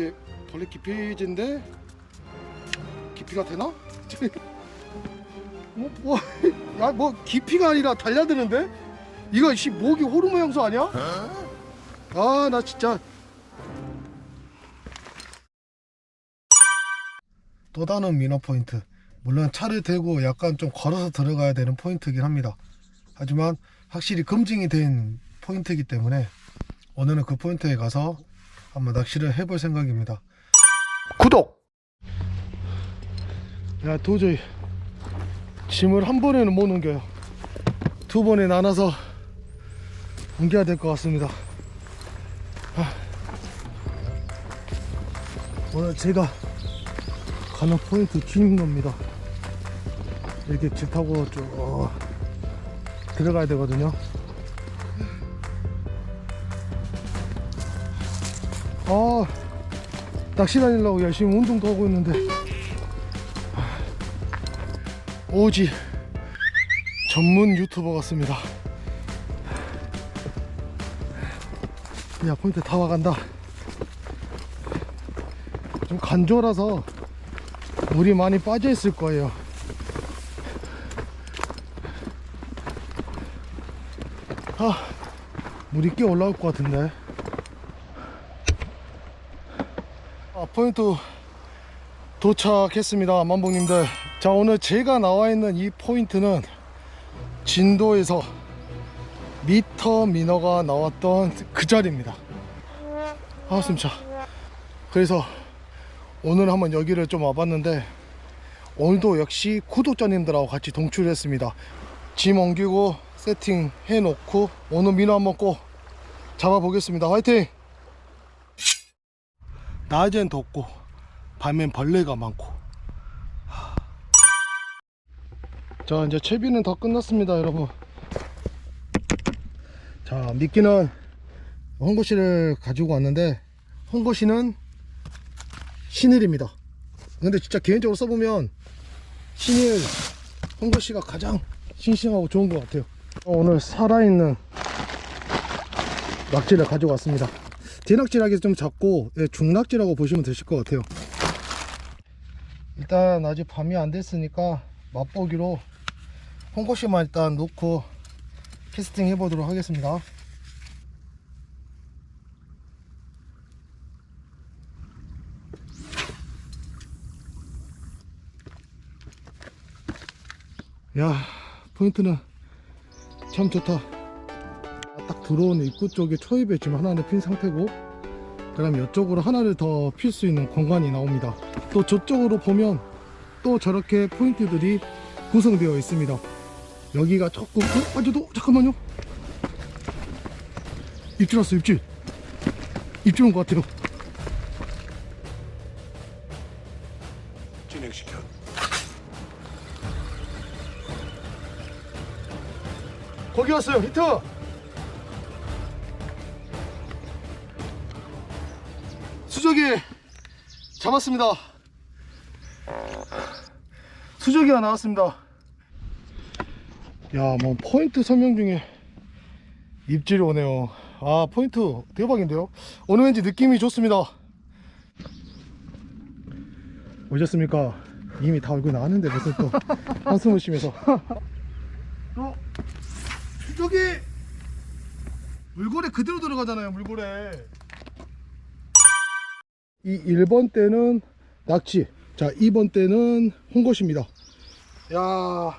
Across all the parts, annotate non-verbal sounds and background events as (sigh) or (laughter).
이게 벌레 기피제인데 깊이가 되나? 뭐, (laughs) 뭐, 야, 뭐 깊이가 아니라 달려드는데? 이거 씨 목이 호르몬 향수 아니야? 아, 나 진짜 또 다른 미너 포인트. 물론 차를 대고 약간 좀 걸어서 들어가야 되는 포인트이긴 합니다. 하지만 확실히 검증이 된 포인트이기 때문에 오늘은 그 포인트에 가서 한번 낚시를 해볼 생각입니다. 구독! 야 도저히 짐을 한 번에는 못 옮겨요. 두 번에 나눠서 옮겨야 될 것 같습니다. 아. 오늘 제가 가는 포인트 주임로입니다. 이렇게 길 타고 쭉 들어가야 되거든요. 아, 낚시 다니려고 열심히 운동도 하고 있는데 오지 전문 유튜버 같습니다. 야 포인트 다 와간다. 좀 간조라서 물이 많이 빠져 있을 거예요. 아, 물이 꽤 올라올 것 같은데. 아, 포인트 도착했습니다. 만봉님들. 자, 오늘 제가 나와 있는 이 포인트는 진도에서 미터 미너가 나왔던 그 자리입니다. 아, 숨차. 그래서 오늘 한번 여기를 좀 와봤는데 오늘도 역시 구독자님들하고 같이 동출했습니다. 짐 옮기고 세팅 해놓고 오늘 민어 한번 꼭 잡아보겠습니다. 화이팅! 낮엔 덥고 밤엔 벌레가 많고. 하. 자 이제 채비는 다 끝났습니다 여러분. 자 미끼는 홍고씨를 가지고 왔는데 홍고씨는 신일입니다. 근데 진짜 개인적으로 써보면 신일 홍고씨가 가장 싱싱하고 좋은 것 같아요. 어, 오늘 살아있는 낙지를 가지고 왔습니다 대낙지라기 좀 작고 예, 중낙지라고 보시면 되실 것 같아요. 일단 아직 밤이 안 됐으니까 맛보기로 홍고씨만 일단 놓고 캐스팅 해보도록 하겠습니다. 야 포인트는 참 좋다. 딱 들어오는 입구 쪽에 초입에 지금 하나는 핀 상태고 그 다음 이쪽으로 하나를 더 필 수 있는 공간이 나옵니다. 또 저쪽으로 보면 또 저렇게 포인트들이 구성되어 있습니다. 여기가 조금 어? 빠져도 잠깐만요. 입질 왔어 입질. 입질 온 것 같아요. 진행시켜. 거기 왔어요 히트 수족이 잡았습니다. 수족이가 나왔습니다. 야뭐 포인트 설명 중에 입질이 오네요. 아 포인트 대박인데요? 오늘 왠지 느낌이 좋습니다. 오셨습니까? 이미 다 얼굴 나왔는데 무슨 또 (laughs) 한숨을 쉬면서. 또 저기! 물고래 그대로 들어가잖아요 물고래 이 1번 때는 낙지 자 2번 때는 홍것입니다. 야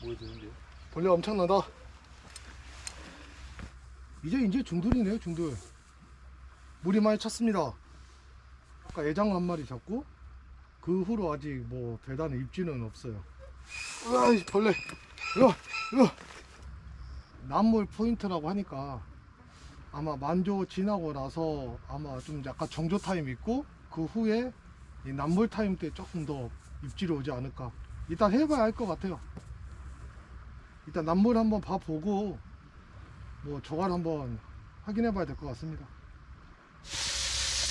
보여주는데요? 벌레 엄청나다. 이제 이제 중돌이네요 중돌 물이 많이 찼습니다. 아까 애장 한 마리 잡고 그 후로 아직 뭐 대단한 입지는 없어요. 으아 이 벌레. 이거 이거 남물 포인트라고 하니까 아마 만조 지나고 나서 아마 좀 약간 정조 타임 있고 그 후에 이 남물 타임 때 조금 더 입질이 오지 않을까. 일단 해봐야 할 것 같아요. 일단 남물 한번 봐보고 뭐 조갈 한번 확인해 봐야 될 것 같습니다.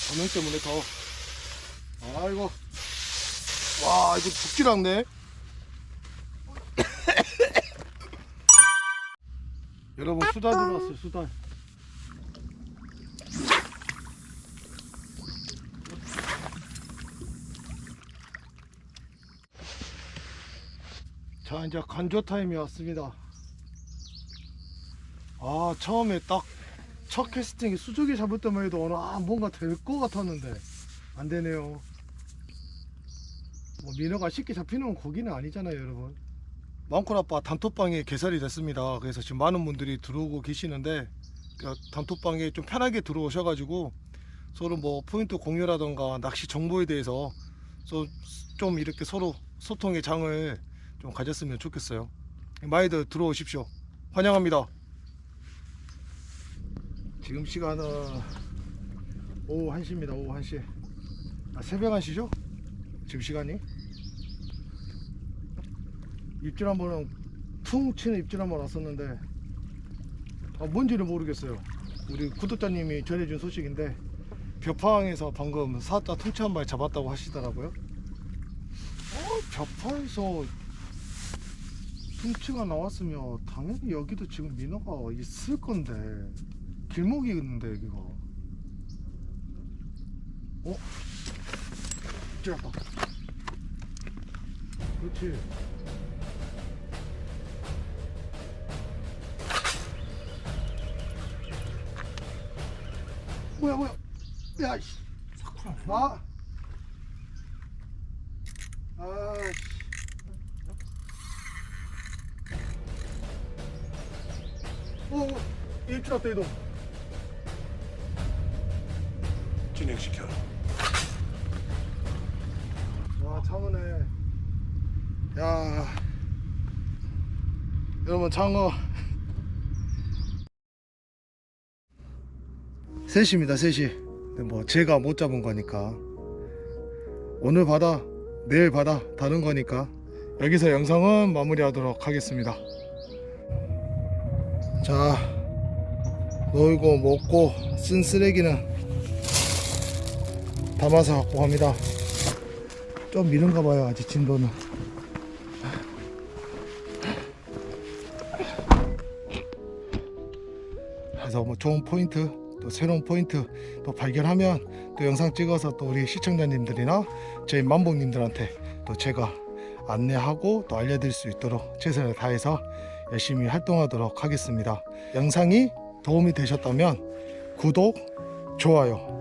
조명 때문에 더. 아이고. 와 이거 죽질 않네. (coughs) 여러분 수달 들어왔어요 수달 자 이제 간조 타임이 왔습니다. 아 처음에 딱 첫 캐스팅이 수족이 잡을 때만 해도 아 뭔가 될 것 같았는데 안 되네요. 뭐 민어가 쉽게 잡히는 고기는 아니잖아요 여러분. 망콜아빠 단톡방에 개설이 됐습니다. 그래서 지금 많은 분들이 들어오고 계시는데 그 단톡방에 좀 편하게 들어오셔가지고 서로 뭐 포인트 공유라던가 낚시 정보에 대해서 소- 좀 이렇게 서로 소통의 장을 좀 가졌으면 좋겠어요. 많이들 들어오십시오. 환영합니다. 지금 시간은 오후 1시입니다. 오후 1시. 아, 새벽 1시죠? 지금 시간이? 입질 한 번은 퉁 치는 입질 한 번 왔었는데 아, 뭔지를 모르겠어요. 우리 구독자님이 전해준 소식인데 벼파항에서 방금 사자 퉁치 한 마리 잡았다고 하시더라고요. 어, 벼파에서 퉁치가 나왔으면 당연히 여기도 지금 민어가 있을 건데. 길목이 있는데 여기가. 어? 찔렀다. 그렇지. 뭐야 뭐야. 야씨. 사쿠라. 아. 아씨 오, 오, 일주일 왔다 이동. 진행시켜. 와, 장어네. 야, 여러분 장어. 셋입니다, 셋이. 근데 뭐 제가 못 잡은 거니까 오늘 바다, 내일 바다 다른 거니까 여기서 영상은 마무리하도록 하겠습니다. 자, 놀고 먹고 쓴 쓰레기는 담아서 갖고 갑니다. 좀 미른가 봐요 아직 진도는 그래서 뭐 좋은 포인트 또 새로운 포인트 또 발견하면 또 영상 찍어서 또 우리 시청자님들이나 저희 만복님들한테 또 제가 안내하고 또 알려드릴 수 있도록 최선을 다해서 열심히 활동하도록 하겠습니다. 영상이 도움이 되셨다면 구독 좋아요